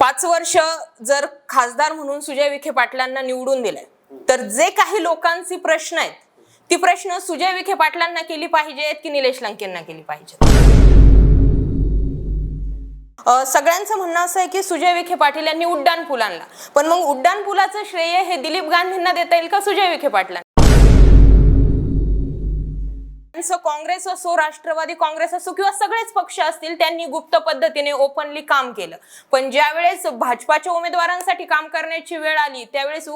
पाच वर्ष जर खासदार म्हणून सुजय विखे पाटलांना निवडून दिलंय तर जे काही लोकांची प्रश्न आहेत ती प्रश्न सुजय विखे पाटलांना केली पाहिजेत की निलेश लंकेंना केली पाहिजेत? सगळ्यांचं म्हणणं असं आहे की सुजय विखे पाटील यांनी उड्डाण पुलांना पण मग उड्डाण पुलाचं श्रेय हे दिलीप गांधींना देता येईल का सुजय विखे पाटलांना? काँग्रेस असो राष्ट्रवादी काँग्रेस असो किंवा सगळेच पक्ष असतील त्यांनी गुप्त पद्धतीने ओपनली काम केलं. पण ज्यावेळेस भाजपाच्या उमेदवारांसाठी काम करण्याची वेळ आली त्यावेळेस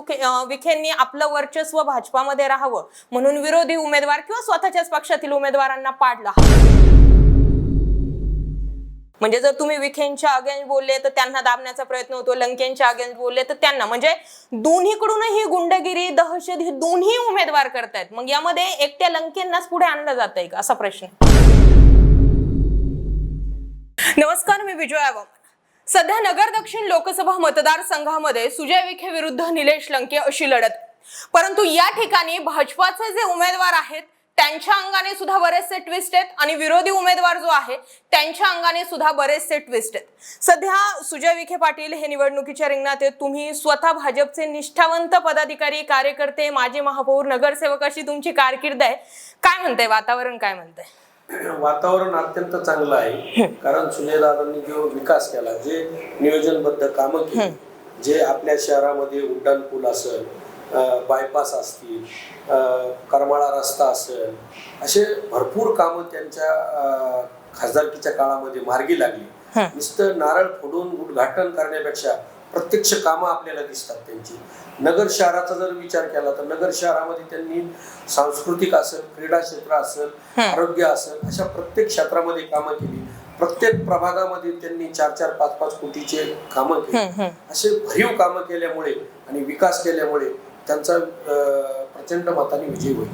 विखेंनी आपलं वर्चस्व भाजपामध्ये राहावं म्हणून विरोधी उमेदवार किंवा स्वतःच्याच पक्षातील उमेदवारांना पाडला. म्हणजे जर तुम्ही विखेंच्या अगेन्स्ट बोलले तर त्यांना दाबण्याचा प्रयत्न होतो लंकेंच्या अगेन्स्ट बोलले तर त्यांना. म्हणजे दोन्हीकडूनही गुंडगिरी दहशत ही दोन्ही उमेदवार करतायत. मग यामध्ये एकट्या लंकेंनाच पुढे आणलं जात आहे का असा प्रश्न. नमस्कार मी विजय सध्या नगर दक्षिण लोकसभा मतदारसंघामध्ये सुजय विखे विरुद्ध निलेश लंके अशी लढत. परंतु या ठिकाणी भाजपाचे जे उमेदवार आहेत त्यांच्या अंगाने सुद्धा बरेचसे ट्विस्ट आहेत आणि विरोधी उमेदवार जो आहे त्यांच्या अंगाने सुद्धा बरेचसे ट्विस्ट आहेत. सध्या सुजय विखे पाटील हे निवडणुकीच्या रिंगणात आहेत. तुम्ही स्वतः भाजपचे निष्ठावंत पदाधिकारी कार्यकर्ते माजी महापौर नगरसेवक अशी तुमची कारकीर्द आहे. काय म्हणते वातावरण काय म्हणतंय? वातावरण अत्यंत चांगलं आहे. कारण सुनेदादांनी जो विकास केला जे नियोजनबद्ध कामं केली जे आपल्या शहरामध्ये उड्डाण पूल असेल बायपास असतील करमाळा रस्ता असेल असे भरपूर कामं त्यांच्या खासदारकीच्या काळामध्ये मार्गी लागली. नुसतं नारळ फोडून उद्घाटन करण्यापेक्षा प्रत्यक्ष कामं आपल्याला दिसतात त्यांची. नगर शहराचा जर विचार केला तर नगर शहरामध्ये त्यांनी सांस्कृतिक असेल क्रीडा क्षेत्र असेल आरोग्य असेल अशा प्रत्येक क्षेत्रामध्ये कामं केली. प्रत्येक प्रभागामध्ये त्यांनी चार चार पाच पाच कोटीचे कामं केली. असे भरीव कामं केल्यामुळे आणि विकास केल्यामुळे त्यांचा प्रचंड मताने विजय होईल.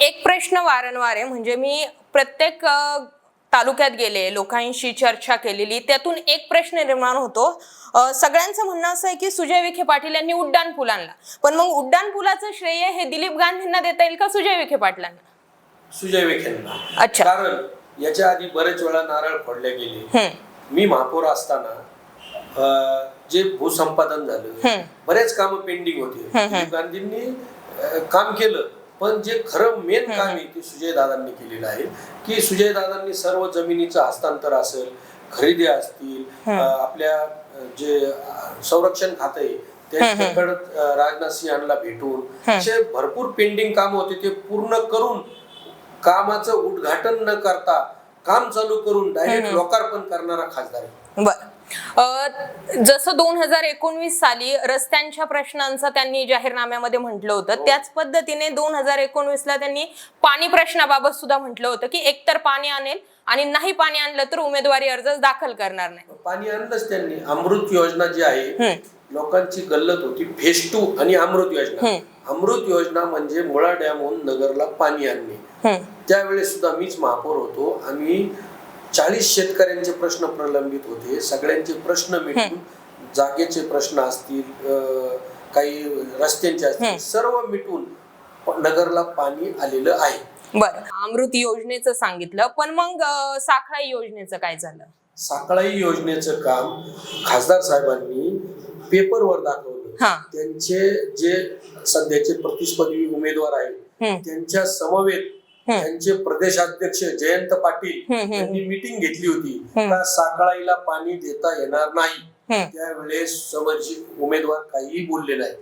एक प्रश्न वारंवार आहे. म्हणजे मी प्रत्येक तालुक्यात गेले लोकांशी चर्चा केलेली त्यातून एक प्रश्न निर्माण होतो. सगळ्यांचं म्हणणं असं आहे की सुजय विखे पाटील यांनी उड्डाण पूल आणला. पण मग उड्डाण पुलाचं श्रेय हे दिलीप गांधींना देता येईल का सुजय विखे पाटलांना? सुजय विखेंना. अच्छा. कारण याच्या आधी बरेच वेळा नारळ फोडले गेले. मी महापौर असताना जे भूसंपादन झालं बरेच काम पेंडिंग होते. गांधींनी काम केलं पण जे खरं मेन काम आहे ते सुजय दादांनी केलेलं आहे. की सुजय दादांनी सर्व जमिनीचं हस्तांतर असेल खरेदी असतील आपल्या जे संरक्षण खातं आहे त्यांच्याकडे राजनाथ सिंह यांना भेटून असे भरपूर पेंडिंग काम होते ते पूर्ण करून कामाचं उद्घाटन न करता काम चालू करून डायरेक्ट लोकार्पण करणारा खासदार आहे. जसं दोन हजार एकोणवीस साली रस्त्यांच्या प्रश्नांचं त्यांनी जाहीरनाम्यामध्ये म्हटलं होतं त्याच पद्धतीने दोन हजार एकोणवीस ला त्यांनी पाणी प्रश्नाबाबत सुद्धा म्हटलं होतं की एकतर पाणी आणेल आणि नाही पाणी आणलं तर उमेदवारी अर्ज दाखल करणार नाही. पाणी आणलंच त्यांनी. अमृत योजना जी आहे लोकांची गल्लत होती फेस टू आणि अमृत योजना. अमृत योजना म्हणजे मुळा डॅमहून नगरला पाणी आणणे. त्यावेळेस सुद्धा मीच महापौर होतो. आम्ही चाळीस शेतकऱ्यांचे प्रश्न प्रलंबित होते. सगळ्यांचे प्रश्न मिटून जागेचे प्रश्न असतील काही रस्त्यांचे असतील सर्व मिटून नगरला पाणी आलेलं आहे. बर. अमृत योजनेचं सांगितलं पण मग साखळाई योजनेचं काय झालं? साखळाई योजनेचं काम खासदार साहेबांनी पेपरवर दाखवलं. हा. त्यांचे जे सध्याचे प्रतिस्पर्धी उमेदवार आहेत. त्यांच्या समवेत त्यांचे प्रदेशाध्यक्ष जयंत पाटील यांनी मिटिंग घेतली होती. का साखळाईला पाणी देता येणार नाही. त्यावेळेस समोरचे उमेदवार काहीही बोलले नाही.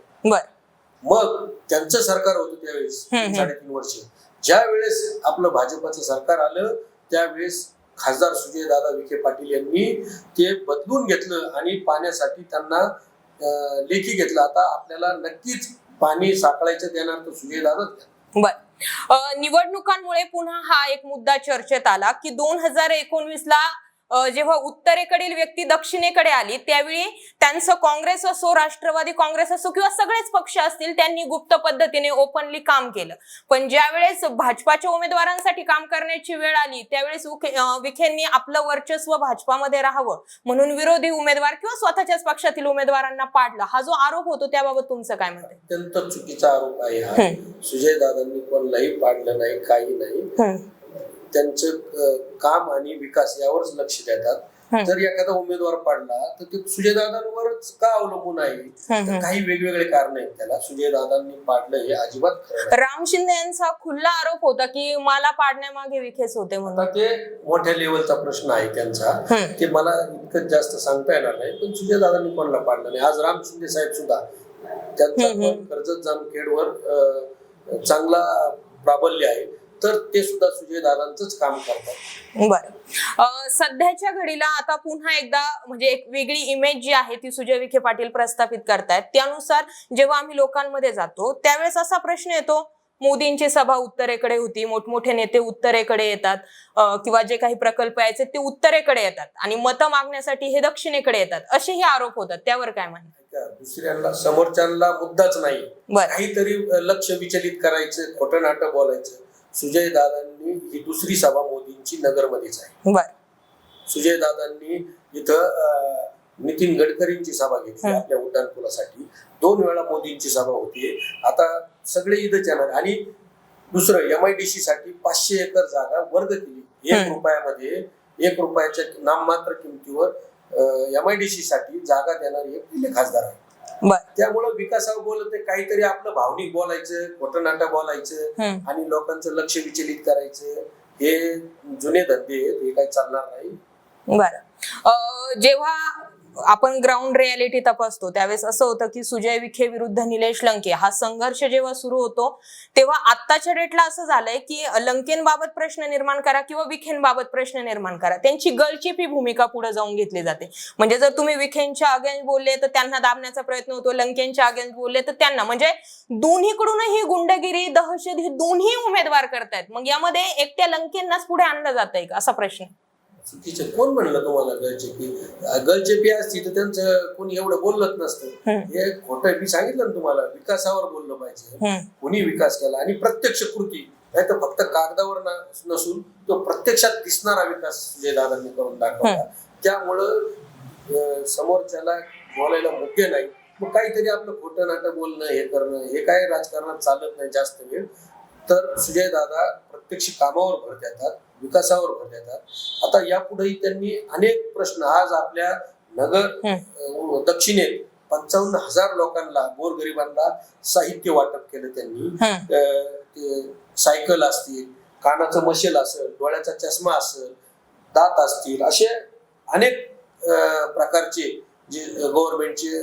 मग त्यांचं सरकार होतं त्यावेळेस तीन साडेतीन वर्ष. ज्या वेळेस आपलं भाजपाचं सरकार आलं त्यावेळेस खासदार सुजयदादा विखे पाटील यांनी ते बदलून घेतलं आणि पाण्यासाठी त्यांना लेखी घेतलं. आता आपल्याला नक्कीच पाणी साखळायचं देणार तर सुजयदादाच बर. अ, निवडणुकांमुळे पुन्हा हा एक मुद्दा चर्चेत आला की दोन हजार एकोणवीस ला जेव्हा उत्तरेकडील व्यक्ती दक्षिणेकडे आली त्यावेळी त्यांचं काँग्रेस असो राष्ट्रवादी काँग्रेस असो किंवा सगळेच पक्ष असतील त्यांनी गुप्त पद्धतीने ओपनली काम केलं. पण ज्या वेळेस भाजपाच्या उमेदवारांसाठी काम करण्याची वेळ आली त्यावेळेस विखेंनी आपलं वर्चस्व भाजपामध्ये राहावं म्हणून विरोधी उमेदवार किंवा स्वतःच्याच पक्षातील उमेदवारांना पाडला. हा जो आरोप होतो त्याबाबत तुमचं काय आहे? अत्यंत चुकीचा आरोप आहे हा. सुजयदादांनी कोणालाही पाडलं नाही काही नाही. त्यांचं काम आणि विकास यावरच लक्ष देतात. जर एखादा उमेदवार पडला तर ते सुजयदादांवरच का अवलंबून आहे? काही वेगवेगळे कारण आहेत त्याला. सुजयदादांनी पाडलं हे अजिबात. राम शिंदे यांचा खुल्ला आरोप होता की मला पाडण्यामागे विखेच होते म्हणून. ते मोठ्या लेवलचा प्रश्न आहे त्यांचा. ते मला इतकं जास्त सांगता येणार नाही पण सुजयदादांनी कोणाला पाडलं नाही? आज राम शिंदे साहेब सुद्धा त्यांचा कर्जत जामखेडवर चांगला प्राबल्य आहे. तर ते सुद्धा सुजयदादांचंच काम करतात. बरं. सध्याच्या घडीला आता पुन्हा एकदा म्हणजे एक वेगळी इमेज जी आहे ती सुजय विखे पाटील प्रस्थापित करतायत. त्यानुसार जेव्हा आम्ही लोकांमध्ये जातो त्यावेळेस असा प्रश्न येतो मोदींची सभा उत्तरेकडे होती मोठमोठे नेते उत्तरेकडे येतात किंवा जे काही प्रकल्प यायचे ते उत्तरेकडे येतात आणि मतं मागण्यासाठी हे दक्षिणेकडे येतात असेही आरोप होतात. त्यावर काय म्हणतात? दुसऱ्यांना समोरच्यांना मुद्दाच नाही. बरं. काहीतरी लक्ष विचलित करायचं खोटं नाटक बोलायचं. सुजय दादांनी ही दुसरी सभा मोदींची नगरमध्येच आहे. सुजय दादांनी इथं नितीन गडकरींची सभा घेतली. आपल्या उड्डाणपुलासाठी. दोन वेळा मोदींची सभा होती आता सगळे इथंच येणार. आणि दुसरं एम आय डी सी साठी पाचशे एकर जागा वर्ग केली. एक. रुपयामध्ये एक रुपयाच्या नाममात्र किमतीवर एम आय डी सी साठी जागा देणारे पहिले खासदार आहे. त्यामुळं विकासावर बोलत काहीतरी आपलं भावनिक बोलायचं खोटं नाटक बोलायचं. आणि लोकांचं लक्ष विचलित करायचं. हे जुने धंदे आहेत हे काही चालणार नाही. बरं. जेव्हा आपण ग्राउंड रियालिटी तपासतो. त्यावेळेस असं होतं की सुजय विखे विरुद्ध निलेश लंके हा संघर्ष जेव्हा सुरू होतो तेव्हा आत्ताच्या डेटला असं झालंय की लंकेंबाबत प्रश्न निर्माण करा किंवा विखेंबाबत प्रश्न निर्माण करा. त्यांची गळचिपी भूमिका पुढे जाऊन घेतली जाते. म्हणजे जर तुम्ही विखेंच्या अगेन्स्ट बोलले तर त्यांना दाबण्याचा प्रयत्न होतो लंकेंच्या अगेन्स्ट बोलले तर त्यांना. म्हणजे दोन्हीकडूनही गुंडगिरी दहशत ही दोन्ही उमेदवार करतायत. मग यामध्ये एकट्या लंकेंनाच पुढे आणलं जात आहे का? असा प्रश्न. चुकीचं. कोण म्हणलं तुम्हाला गळचेपी गळचेपी असती तर त्यांचं कोणी एवढं बोलत नसतं. हे. खोटं मी सांगितलं ना तुम्हाला विकासावर बोललं पाहिजे. कोणी विकास केला? आणि प्रत्यक्ष कृती नाही तर फक्त कागदावर न- नसून तो प्रत्यक्षात दिसणारा विकास जे दादांनी करून दाखवला. त्यामुळं समोरच्याला बोलायला मुद्दे नाही. मग काहीतरी आपलं खोटं नाटक बोलणं हे करणं हे काय राजकारणात चालत नाही जास्त वेळ. तर सुजय दादा प्रत्यक्ष कामावर भर देतात. विकासावर भर देतात. आता यापुढेही त्यांनी अनेक प्रश्न आज आपल्या नगर दक्षिणेत पंचावन्न हजार लोकांना गोरगरिबांना साहित्य वाटप केलं त्यांनी. सायकल असतील कानाचं मशेल असेल डोळ्याचा चष्मा असेल दात असतील असे अनेक प्रकारचे जे गव्हर्नमेंटचे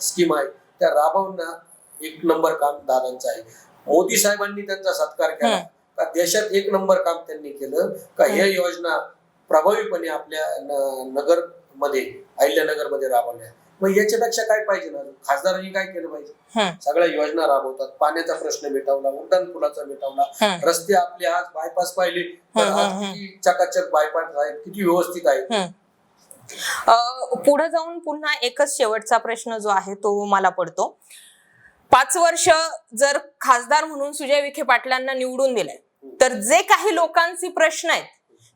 स्कीम आहेत त्या राबवणं एक नंबर काम दादांचं आहे. मोदी साहेबांनी त्यांचा सत्कार केला. का देशात एक नंबर काम त्यांनी केलं का ह्या योजना प्रभावीपणे आपल्या नगरमध्ये अहिल्यानगरमध्ये राबवल्या. मग याच्यापेक्षा काय पाहिजे ना? खासदारांनी काय केलं पाहिजे. सगळ्या योजना राबवतात. पाण्याचा प्रश्न मिटवला उड्डाण पुलाचा मिटवला. रस्ते आपले आज बायपास पाहिले. किती चकाचक बायपास आहेत किती व्यवस्थित आहेत? पुढे जाऊन पुन्हा एकच शेवटचा प्रश्न जो आहे तो मला पडतो. पाच वर्ष जर खासदार म्हणून सुजय विखे पाटलांना निवडून दिलंय तर जे काही लोकांची प्रश्न आहेत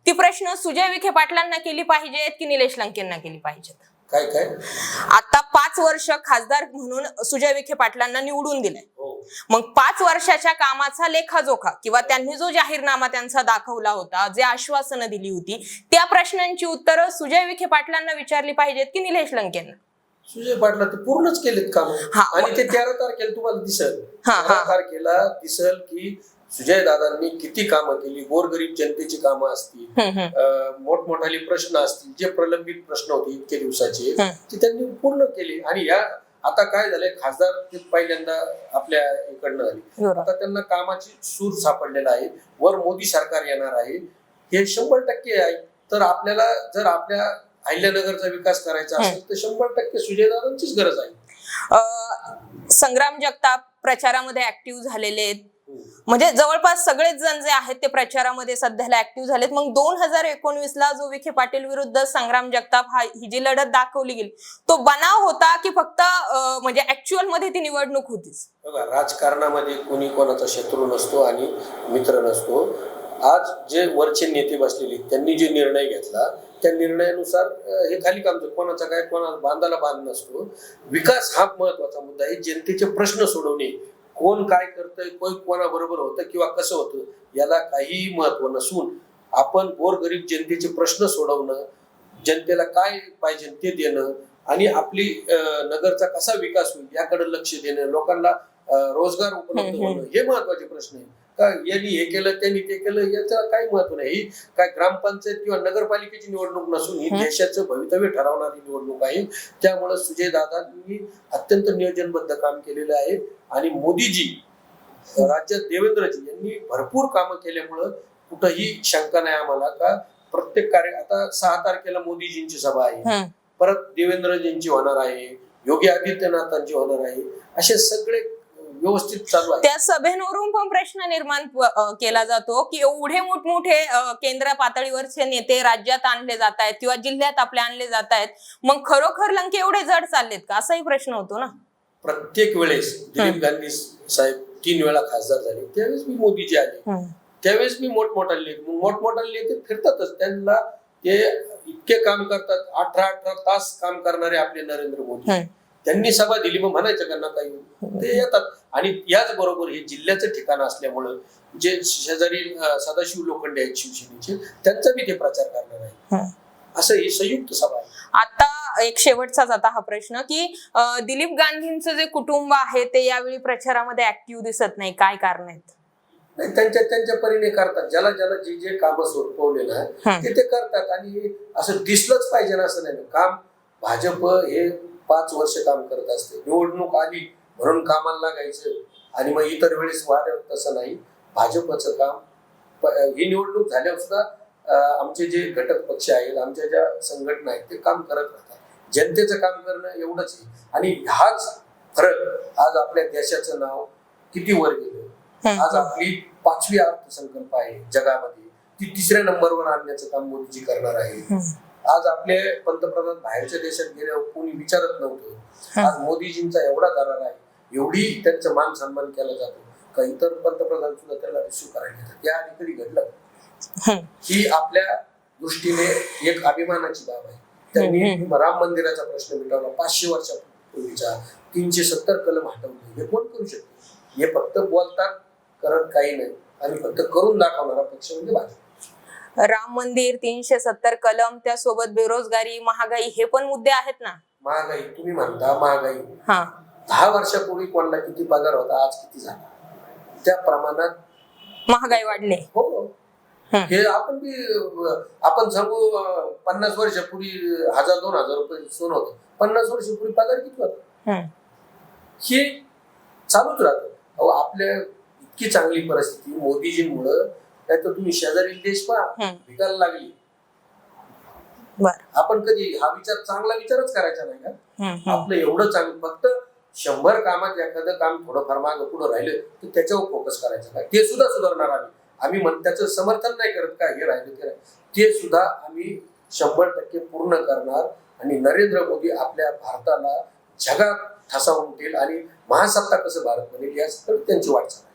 ती प्रश्न सुजय विखे पाटलांना केली पाहिजेत की निलेश लंकेंना केली पाहिजेत? काय काय? आता पाच वर्ष खासदार म्हणून सुजय विखे पाटलांना निवडून दिलंय. हो. मग पाच वर्षाच्या कामाचा लेखाजोखा किंवा त्यांनी जो जाहीरनामा त्यांचा दाखवला होता जे आश्वासनं दिली होती त्या प्रश्नांची उत्तरं सुजय विखे पाटलांना विचारली पाहिजेत की निलेश लंकेंना? सुजय पाटला ते पूर्णच केलेत काम हा. आणि ते तेरा तारखेला तुम्हाला दिसल हा, हा. तेरा तारखेला दिसल की सुजय दादांनी किती कामं केली गोरगरीब जनतेची कामं असतील हम्म, हम्म. अं, मोठमोठाली प्रश्न असतील जे प्रलंबित प्रश्न होते इतके दिवसाचे हं. ते त्यांनी पूर्ण केले आणि या आता काय झालंय खासदार ते पहिल्यांदा आपल्या इकडनं झाले बरोबर. आता त्यांना कामाची सूर सापडलेला आहे वर मोदी सरकार येणार आहे हे शंभर टक्के आहे तर आपल्याला जर आपल्या अहिल्यानगरचा विकास करायचा असेल तर शंभर टक्के सुजयदादांचीच गरज आहे. संग्राम जगताप प्रचारामध्ये ऍक्टिव्ह झालेले आहेत. म्हणजे जवळपास सगळेच जण जे आहेत ते प्रचारामध्ये सध्याला ऍक्टिव्ह झालेत. मग दोन हजार एकोणवीस ला जो विखे पाटील विरुद्ध संग्राम जगताप हा ही जी लढत दाखवली गेली तो बनाव होता की फक्त म्हणजे ऍक्च्युअलमध्ये ती निवडणूक होतीच? बघा राजकारणामध्ये कोणी कोणाचा शत्रू नसतो आणि मित्र नसतो. आज जे वरचे नेते बसलेले त्यांनी जे निर्णय घेतला त्या निर्णयानुसार हे खाली काम. कोणाचा काय कोणा बांधाला बांध नसतो विकास हा महत्त्वाचा मुद्दा आहे जनतेचे प्रश्न सोडवणे कोण काय करतंय कोण कोणाबरोबर होतं किंवा कसं होतं याला काहीही महत्त्व नसून आपण गोरगरीब जनतेचे प्रश्न सोडवणं जनतेला काय पाहिजे ते देणं आणि आपली नगरचा कसा विकास होईल याकडे लक्ष देणं लोकांना रोजगार उपलब्ध. होणं हे महत्त्वाचे प्रश्न आहे का यांनी हे केलं त्यांनी ते केलं याचं काही महत्त्व नाही. ही काय ग्रामपंचायत किंवा नगरपालिकेची निवडणूक नसून ही. देशाचं भवितव्य ठरवणारी निवडणूक आहे. त्यामुळे सुजय दादांनी अत्यंत नियोजनबद्ध काम केलेलं आहे. आणि मोदीजी राज्यात देवेंद्रजी यांनी भरपूर कामं केल्यामुळं कुठंही शंका नाही आम्हाला का प्रत्येक कार्य आता सहा तारखेला मोदीजींची सभा आहे. परत देवेंद्रजींची होणार आहे. योगी आदित्यनाथांची होणार आहे. असे सगळे व्यवस्थित चालू आहे. त्या सभेवरून पण प्रश्न निर्माण केला जातो की एवढे मोठमोठे केंद्र पातळीवरचे नेते राज्यात आणले जात आहेत किंवा जिल्ह्यात आपले आणले जात आहेत. मग खरोखर लंके एवढे जड चाललेत का? असाही प्रश्न होतो ना. प्रत्येक वेळेस दिलीप गांधी साहेब तीन वेळा खासदार झाले. त्यावेळेस मी मोदीजी आले. त्यावेळेस मी मोठमोठाले मोठमोठाले नेते फिरतातच. त्यांना ते इतके काम करतात अठरा अठरा तास काम करणारे आपले नरेंद्र मोदी. त्यांनी सभा दिली मग म्हणायचं का नका येऊ ते येतात. आणि याच बरोबर हे जिल्ह्याचं ठिकाण असल्यामुळं जे शेजारी सदाशिव लोखंडे आहेत शिवसेनेचे त्यांचा बी ते प्रचार करणार आहे. हम्म. असं ही संयुक्त सभा आहे. आता एक शेवटचाच आता हा प्रश्न की दिलीप गांधींचं जे कुटुंब आहे ते यावेळी प्रचारामध्ये ऍक्टिव्ह दिसत नाही. काय कारण आहेत? नाही, त्यांच्या त्यांच्या परीने करतात. ज्याला ज्याला जे जे काम सोपवले ना हम्म. ते ते करतात. आणि असं दिसलंच पाहिजे ना असं नाही. काम भाजप हे पाच वर्ष काम करत असते. निवडणूक आली म्हणून कामाला लागायचं. आणि मग इतर वेळेस वाढ तसं नाही. भाजपचं काम ही निवडणूक झाल्यावर सुद्धा आमचे जे घटक पक्ष आहेत आमच्या ज्या संघटना आहेत ते काम करत राहतात. जनतेचं काम करणं एवढंच आहे. आणि हाच फरक आज आपल्या देशाचं नाव किती वर गेलं. आज आपली पाचवी अर्थसंकल्प आहे जगामध्ये. ती तिसऱ्या नंबरवर आणण्याचं काम मोदीजी करणार आहे आज आपले पंतप्रधान बाहेरच्या देशात गेल्यावर कोणी विचारत नव्हतं. आज मोदीजींचा एवढा दरार आहे एवढी त्यांचा मान सन्मान केला जातो. का इतर पंतप्रधान सुद्धा त्याला रिसिव्ह करायला येतात? या आधी कधी घडलं. ही. आपल्या दृष्टीने एक अभिमानाची बाब आहे. त्यांनी राम मंदिराचा प्रश्न मिटवला. पाचशे वर्षापूर्वीचा तीनशे सत्तर कलम हटवले. हे कोण करू शकते? हे फक्त बोलतात करत काही नाही. आणि फक्त करून दाखवणारा पक्ष म्हणजे भाजप. राम मंदिर तीनशे सत्तर कलम त्यासोबत बेरोजगारी महागाई हे पण मुद्दे आहेत ना? महागाई तुम्ही म्हणता महागाई. हा. दहा वर्षापूर्वी कोणाला किती पगार होता आज किती झाला? त्या प्रमाणात महागाई वाढली. हो. हे. आपण बी अं, आपण सांगू अं, पन्नास वर्षापूर्वी हजार दोन हजार रुपये सोनं होतं. पन्नास वर्षापूर्वी पगार किती होता? हम्म. हे चालूच राहतं. अहो आपल्या इतकी चांगली परिस्थिती मोदीजींमुळं नाही तर तुम्ही शेजारील देश पहा. विकायला लागली. आपण कधी हा विचार चांगला विचारच करायचा नाही का. आपलं एवढं चांगलं फक्त शंभर कामात एखादं काम थोडंफार मागं पुढं राहिलं तर त्याच्यावर फोकस करायचं का ते सुद्धा सुधारणार आम्ही. आम्ही म्हण त्याचं समर्थन नाही करत का हे राहिलं ते ते सुद्धा आम्ही शंभर टक्के पूर्ण करणार आणि नरेंद्र मोदी आपल्या भारताला जगात ठसावून ठेल आणि महासत्ता कसं भारत बनेल याकडे त्यांची वाटचाल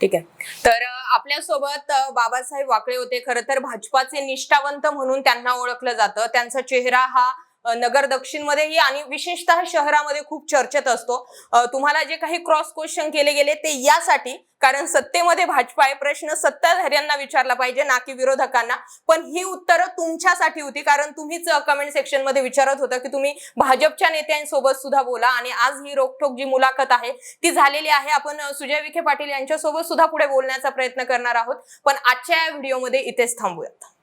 ठीक आहे. तर आपल्यासोबत बाबासाहेब वाकळे होते. खरं तर भाजपाचे निष्ठावंत म्हणून त्यांना ओळखलं जातं. त्यांचा चेहरा हा नगर दक्षिण मध्येही आणि विशेषतः शहरामध्ये खूप चर्चेत असतो. तुम्हाला जे काही क्रॉस क्वेश्चन केले गेले ते यासाठी कारण सत्तेमध्ये भाजपा आहे प्रश्न सत्ताधाऱ्यांना विचारला पाहिजे ना की विरोधकांना. पण ही उत्तरं तुमच्यासाठी होती कारण तुम्हीच कमेंट सेक्शनमध्ये विचारत होता की तुम्ही भाजपच्या नेत्यांसोबत सुद्धा बोला आणि आज ही रोखोक जी मुलाखत आहे ती झालेली आहे. आपण सुजय विखे पाटील यांच्यासोबत सुद्धा पुढे बोलण्याचा प्रयत्न करणार आहोत. पण आजच्या या व्हिडिओमध्ये इथेच थांबूयात.